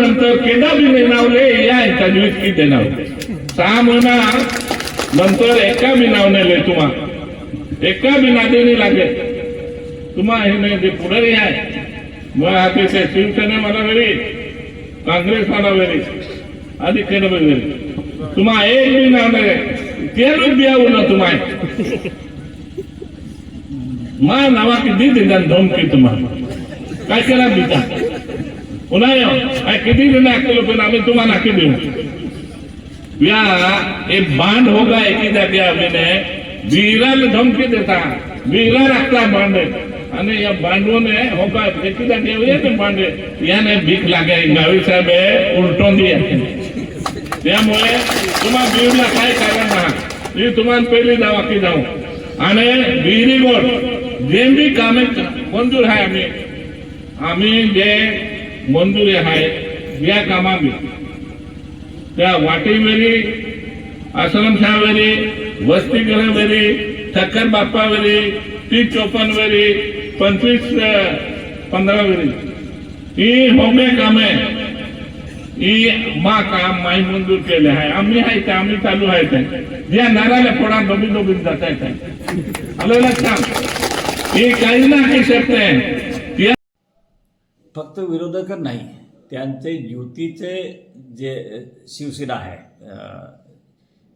नंतर केदा बी नावले या तजवीज की ते नाव. सहा महिना नंतर एका बी नाव नेले तुम्हा. एका बी नादे नाही लागे तुम्हा हे नाही जे पुढारी आहे. मग आता ते शिवसेने मला वेळी काँग्रेस मला वेळी आधी केलं वेळी तुम्हा एक बी नाव नाही तेल बी आऊ ना तुम्हा. मा नावा किती दिल्यान धमकी तुम्हाला काय केला बिता पुन्हा यो काय किती दिन केलं पण आम्ही तुम्हाला नाकी देऊ या हे बांड होगा एकी जागी आम्हीने वीराला धमकी देता वीरा राखता बांड आणि या बांडवने होगा एकी जागी येऊया ते बांड याने भीक लागे गावी साहेब हे उलटून दिया त्यामुळे तुम्हा बीडला काय कारण नाही मी तुम्हाला पहिली जावा की जाऊ आणि विहिरी गोड जे बी कामे मंजूर आहे आम्ही आम्ही जे मंजुरी आहे या कामा त्या वाटेवेरी आश्रमशाळेवेरी वसतिगृहवेरी ठक्कर बाप्पावरी तीस चोपन्न पंचवीस पंधरावरी पंधरा ही होमे कामे. ही मा काम माई मंजूर केले आहे. आम्ही आहे ते आम्ही चालू आहे ते ज्या नाराला फोडा दोबी दोघी जात आहे आलं लक्षात? ही काही ना काही शब्द आहे. फक्त विरोधक नाही त्यांचे युतीचे जे शिवसेना आहे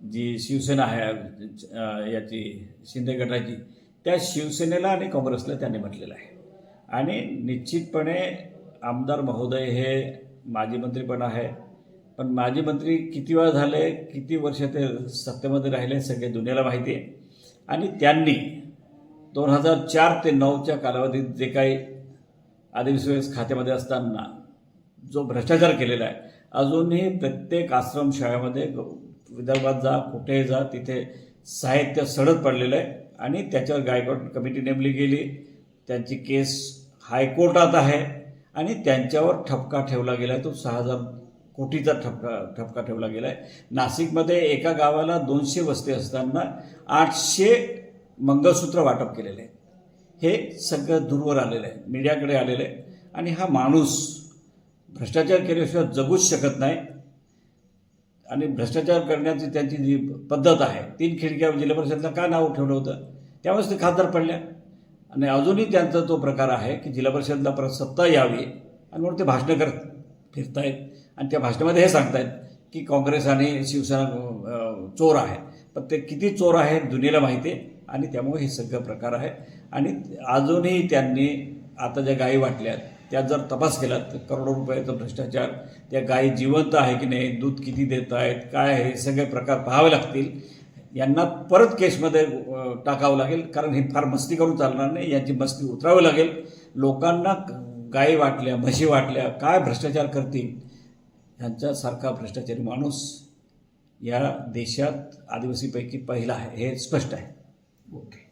जी शिवसेना आहे याची शिंदे गटाची त्या शिवसेनेला आणि काँग्रेसला त्यांनी म्हटलेलं आहे. आणि निश्चितपणे आमदार महोदय हे माजी मंत्री पण आहे. पण माजी मंत्री किती वेळा झाले किती वर्ष ते सत्तेमध्ये राहिले सगळे दुनियाला माहिती आहे. आणि त्यांनी दोन हजार चार ते नऊच्या कालावधीत जे काही आदिवासी खात्यामध्ये असताना जो भ्रष्टाचार केलेला आहे अजूनही प्रत्येक आश्रमशाळेमध्ये विदर्भात जा कुठेही जा तिथे साहित्य सडत पडलेलं आहे आणि त्याच्यावर गायकवाड कमिटी नेमली गेली. त्यांची केस हायकोर्टात आहे आणि त्यांच्यावर ठपका ठेवला गेला आहे तो सहा हजार कोटीचा ठपका ठपका ठेवला गेला आहे नाशिकमध्ये एका गावाला दोनशे वस्ती असताना आठशे मंगळसूत्र वाटप केलेले आहे हे सगळं दूरवर आलेलं आहे मीडियाकडे आलेलं आहे. आणि हा माणूस भ्रष्टाचार केल्याशिवाय जगूच शकत नाही. आणि भ्रष्टाचार करण्याची त्यांची जी पद्धत आहे तीन खिडक्या जिल्हा परिषदला का नाव ठेवलं होतं त्यामुळेच ते खासदार पडल्या. आणि अजूनही त्यांचा तो प्रकार आहे की जिल्हा परिषदला परत सत्ता यावी आणि म्हणून ते भाषणं करत फिरतायत. आणि त्या भाषणामध्ये हे सांगतायत की काँग्रेस आणि शिवसेना चोर आहे. पण ते किती चोर आहेत दुनियेला माहिती आहे. आणि त्यामुळे हे सगळं प्रकार आहे. आणि अजूनही त्यांनी आता ज्या गायी वाटल्यात त्या जर तपास केला तर करोडो रुपयाचा भ्रष्टाचार त्या गायी जिवंत आहे की नाही दूध किती देत आहेत काय आहे हे सगळे प्रकार पाहावे लागतील. यांना परत केसमध्ये टाकावं लागेल कारण हे फार मस्ती करून चालणार नाही यांची मस्ती उतरावी लागेल. लोकांना गायी वाटल्या म्हशी वाटल्या काय भ्रष्टाचार करतील ह्यांच्यासारखा भ्रष्टाचारी माणूस या देशात आदिवासीपैकी पहिला आहे हे स्पष्ट आहे. ओके.